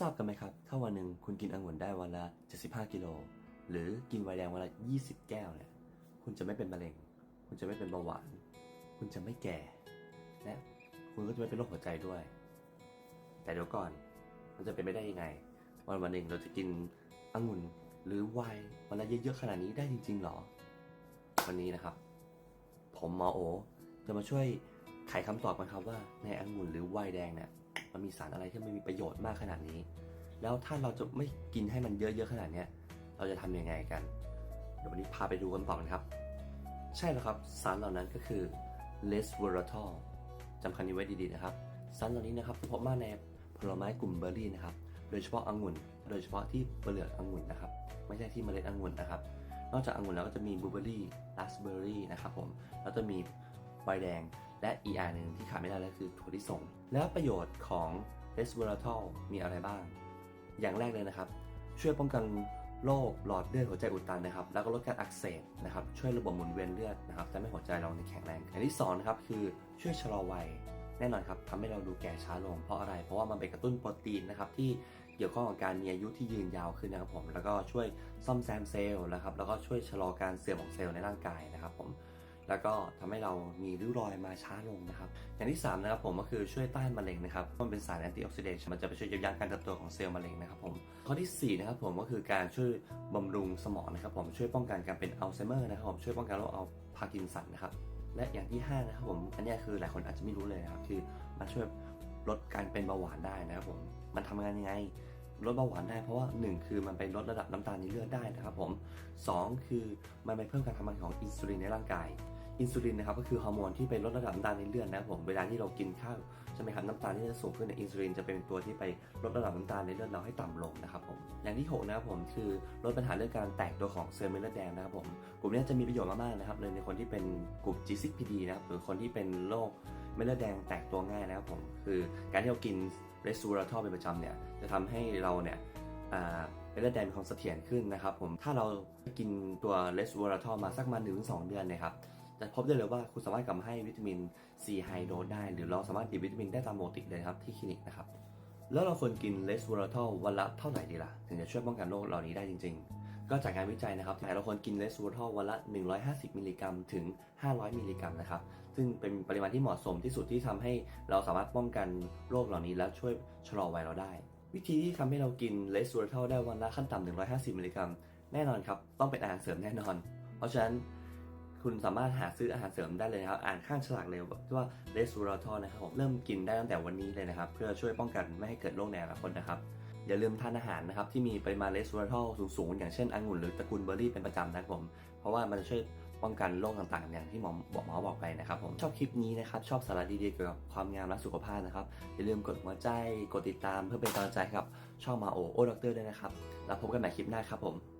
ทราบกันไหมครับ ถ้าวันหนึ่งคุณกินองุ่นได้วันละ 75 กิโล หรือกินไวน์แดงวันละ 20 แก้วเนี่ย คุณจะไม่เป็นมะเร็ง คุณจะไม่เป็นเบาหวาน คุณจะไม่แก่ และคุณก็จะไม่เป็นโรคหัวใจด้วย แต่เดี๋ยวก่อน มันจะเป็นไปได้ยังไง วันวันหนึ่งเราจะกินองุ่นหรือไวน์วันละเยอะๆขนาดนี้ได้จริงๆหรอ วันนี้นะครับ ผมหมอโอ จะมาช่วยไขคำตอบกันครับว่าในองุ่นหรือไวน์แดงเนี่ย มันมีสารอะไรที่มันมีประโยชน์มากขนาดนี้ แล้วถ้าเราจะไม่กินให้มันเยอะๆขนาดเนี้ยเราจะทำยังไงกัน เดี๋ยววันนี้พาไปดูกันต่อกันครับ ใช่แล้วครับ สารเหล่านั้นก็คือ l e s v e r a t o l จำคำนี้ไว้ดีๆนะครับ สารเหล่านี้นะครับพบมากในผลไม้กลุ่มเบอร์รี่นะครับ โดยเฉพาะองุ่น โดยเฉพาะที่เปลือกองุ่นนะครับ ไม่ใช่ที่เมล็ดองุ่นนะครับ นอกจากองุ่นแล้วก็จะมีบลูเบอร์รี่ราสเบอร์รี่นะครับผม แล้วจะมีไวน์แดง และอีกอันหนึ่งที่ขาดไม่ได้เลยคือถั่วลิสง แล้วประโยชน์ของเ e สเวอร์ทอลมีอะไรบ้าง อย่างแรกเลยนะครับ ช่วยป้องกันโรคหลอดเลือดหัวใจอุดตันนะครับ แล้วก็ลดการอักเสบนะครับ ช่วยระบบหมุนเวียนเลือดนะครับทำให้หัวใจเราเนี่ยแข็งแรงอย่างที่สองนะครับคือช่วยชะลอวัยแน่นอนครับทำให้เราดูแก่ช้าลงเพราะอะไร เพราะว่ามันเป็นกระตุ้นโปรตีนนะครับที่เกี่ยวข้องกับการมีอายุที่ยืนยาวขึ้นนะครับผม แล้วก็ช่วยซ่อมแซมเซลล์นะครับ แล้วก็ช่วยชะลอการเสื่อมของเซลล์ในร่างกายนะครับผม แล้วก็ทำให้เรามีริ้วรอยมาช้าลงนะครับ อย่างที่3นะครับผมก็คือช่วยต้านมะเร็งนะครับมันเป็นสารแอนตี้ออกซิเดนต์มันจะไปช่วยยับยั้งการเติบโตของเซลล์มะเร็งนะครับผมข้อที่4นะครับผมก็คือการช่วยบำรุงสมองนะครับผมช่วยป้องกันการเป็นอัลไซเมอร์นะครับผมช่วยป้องกันโรคอัลพาร์กินสันนะครับและอย่างที่5นะครับผมอันนี้คือหลายคนอาจจะไม่รู้เลยนะครับคือมันช่วยลดการเป็นเบาหวานได้นะครับผมมันทำงานยังไงลดเบาหวานได้เพราะว่า 1 คือมันไปลดระดับน้ำตาลในเลือดได้นะครับผม 2 คือมันไปเพิ่มการทำงานของอินซูลินในร่างกาย อินซูลินนะครับก็คือฮอร์โมนที่ไปลดระดับน้ำตาลในเลือดนะครับผมเวลาที่เรากินข้าวใช่ไหมครับน้ำตาลที่จะสูงขึ้นในยอินซูลินจะเป็นตัวที่ไปลดระดับน้ำตาลในเลือดเราให้ต่ำลงนะครับผมอย่างที่หกนะครับผมคือลดปัญหาเรื่องการแตกตัวของเซลล์เม็ดเลือดแดงนะครับผมกลุ่มนี้จะมีประโยชน์มากๆนะครับเลยในคนที่เป็นกลุ่ม G6PD นะครับหรือคนที่เป็นโรคเม็ดเลือดแดงแตกตัวง่ายนะครับผมคือการที่เรากินเรส v ูราทอลเป็นประจำเนี่ยจะทำให้เราเนี่ยเป็นเลือดแดงมีความเสถียรขึ้นนะครับผมถ้าเรากินตัวเลสวอราทอมาสักมาหนึ่งสองเดือนนะครับ จะพบได้เลยว่าคุณสามารถกลับมาให้วิตามินซีไฮโดสได้ หรือเราสามารถดิบวิตามินได้ตามปกติเลยครับที่คลินิกนะครับ แล้วเราควรกินเลสวอราทอลวันละเท่าไหร่ดีล่ะ ถึงจะช่วยป้องกันโรคเหล่านี้ได้จริง ๆ ก็จากงานวิจัยนะครับเราควรกินเลสวอราทอลวันละ 150 มิลลิกรัมถึง 500 มิลลิกรัมนะครับ ซึ่งเป็นปริมาณที่เหมาะสมที่สุดที่ทำให้เราสามารถป้องกันโรคเหล่านี้และช่วยชะลอวัยเราได้ วิธีที่ทำให้เรากินเลส v ูร t ท l ได้วันละขั้นต่ำ150 มิลลิกรัมแน่นอนครับต้องเป็นอาหารเสริมแน่นอน เพราะฉะนั้น คุณสามารถหาซื้ออาหารเสริมได้เลยนะครับ อ่านข้างฉลากเลยว่าเลสูร t ท l นะครับผมเริ่มกินได้ตั้งแต่วันนี้เลยนะครับ เพื่อช่วยป้องกันไม่ให้เกิดโรคในอนาคตนะครับอย่าลืมทานอาหารนะครับที่มีปริมาณเลสูร t ท l สูงๆ อย่างเช่นองุ่นหรือตระกูลเบอร์รี่เป็นประจำนะครับผม เพราะว่ามันจะช่วยป้องกันโรคต่างๆ อย่างที่หมอบอกหมอบอกไปนะครับผมชอบคลิปนี้นะครับ ชอบสาระดีๆเกี่ยวกับความงามและสุขภาพนะครับ อย่าลืมกดหัวใจกดติดตามเพื่อเป็นกำลังใจกับช่องมาโอโอด็อกเตอร์ด้วยนะครับ แล้วพบกันใหม่คลิปหน้าครับผม